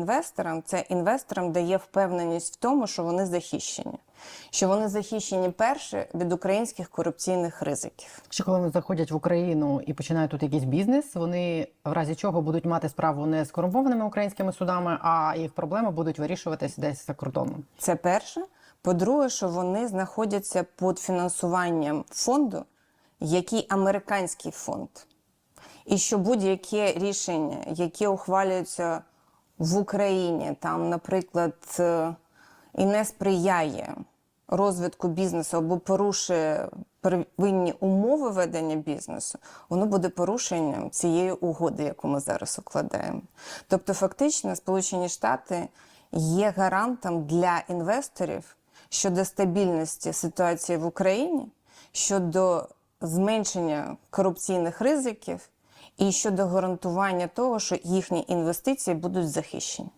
Інвесторам це інвесторам дає впевненість в тому, що вони захищені, що вони захищені перше від українських корупційних ризиків. Що коли вони заходять в Україну і починають тут якийсь бізнес, вони в разі чого будуть мати справу не з корумпованими українськими судами, а їх проблеми будуть вирішуватись десь за кордоном. Це перше. По-друге, що вони знаходяться під фінансуванням фонду, який американський фонд. І що будь-яке рішення, яке ухвалюється в Україні, там, наприклад, е, і не сприяє розвитку бізнесу або порушує первинні умови ведення бізнесу, воно буде порушенням цієї угоди, яку ми зараз укладаємо. Тобто, фактично, Сполучені Штати є гарантом для інвесторів щодо стабільності ситуації в Україні, щодо зменшення корупційних ризиків і щодо гарантування того, що їхні інвестиції будуть захищені.